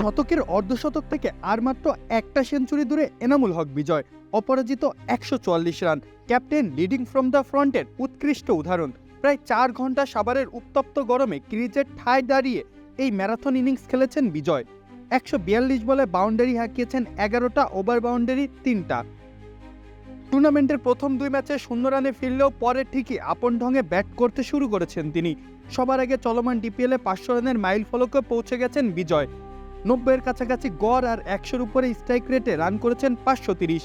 শতকের অর্ধশতক থেকে আর মাত্র একটা সেঞ্চুরি দূরে এনামুল হক বিজয়, অপরাজিত একশো চুয়াল্লিশ run. Captain leading from the ফ্রন্টের উৎকৃষ্ট উদাহরণ। প্রায় চার ঘণ্টা সাভারের উত্তপ্ত গরমে ক্রিজের ঠায় দাঁড়িয়ে এই ম্যারাথন ইনিংস খেলেছেন বিজয়। একশো বিয়াল্লিশ বলে বাউন্ডারি হাঁকিয়েছেন এগারোটা, ওভার বাউন্ডারি তিনটা। টুর্নামেন্টের প্রথম দুই ম্যাচে শূন্য রানে ফিরলেও পরে ঠিকই আপন ঢঙে ব্যাট করতে শুরু করেছেন তিনি। সবার আগে চলমান ডিপিএলে পাঁচশো রানের মাইল ফলকে পৌঁছে গেছেন বিজয়। নব্বইয়ের কাছাকাছি গড় আর একশোর উপরে স্ট্রাইক রেটে রান করেছেন পাঁচশো তিরিশ।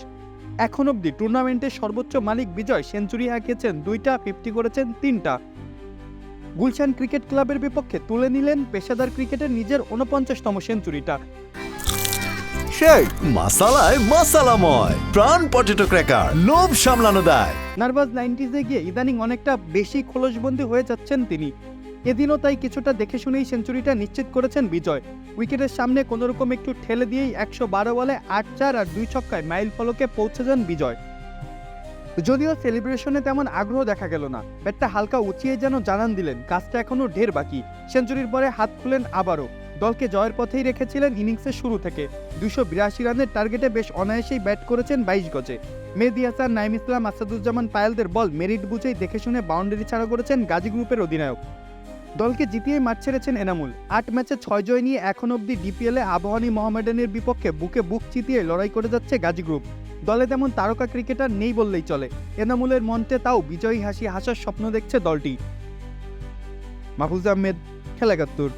এখন অবধি টুর্নামেন্টের সর্বোচ্চ মালিক বিজয় সেঞ্চুরি হাঁকিয়েছেন দুইটা ফিফটি করেছেন তিনটা। গুলশান ক্রিকেট ক্লাবের বিপক্ষে তুলে নিলেন পেশাদার ক্রিকেটের নিজের উনপঞ্চাশতম সেঞ্চুরিটা। সেই মাসালায় মাসালাময় প্রাণ পটেটো ক্র্যাকার লোভ সামলানো দায়। নার্ভাস নাইনটিজে গিয়ে ইদানিং অনেকটা বেশি খোলসবন্দি হয়ে যাচ্ছেন তিনি। এদিনও তাই কিছুটা দেখে শুনেই সেঞ্চুরিটা নিশ্চিত করেছেন বিজয়। উইকেটের সামনে কোনোরকম একটু ঠেলে দিয়েই একশো বারো বলে আট চার আর দুই ছক্কায় মাইল ফলকে পৌঁছে যান বিজয়। যদিও সেলিব্রেশনে তেমন আগ্রহ দেখা গেল না, ব্যাটটা হালকা উঁচিয়ে যেন জানান দিলেন, কাজটা এখনও ঢের বাকি। সেঞ্চুরির পরে হাত খুলেন আবারও। দলকে জয়ের পথেই রেখেছিলেন ইনিংসের শুরু থেকে। দুশো বিরাশি রানের টার্গেটে বেশ অনায়াসেই ব্যাট করেছেন বাইশ গজে। মেহেদি হাসান নাইম ইসলাম, আসাদুজ্জামান পায়েলদের বল মেরিট বুঝেই দেখে শুনে বাউন্ডারি ছাড়া করেছেন গাজী গ্রুপের অধিনায়ক। দলকে জিতিয়ে মাঠ ছেড়েছেন এনামুল। আট ম্যাচে ছয় জয় নিয়ে এখন অবধি ডিপিএলে আবহানী মোহামেডানের বিপক্ষে বুকে বুক চিতিয়ে লড়াই করে যাচ্ছে গাজী গ্রুপ। দলে তেমন তারকা ক্রিকেটার নেই বললেই চলে। এনামুলের মন্ত্রে তাও বিজয়ী হাসি হাসার স্বপ্ন দেখছে দলটি। মাহফুজ আহমেদ, খেলাগাত্তুর।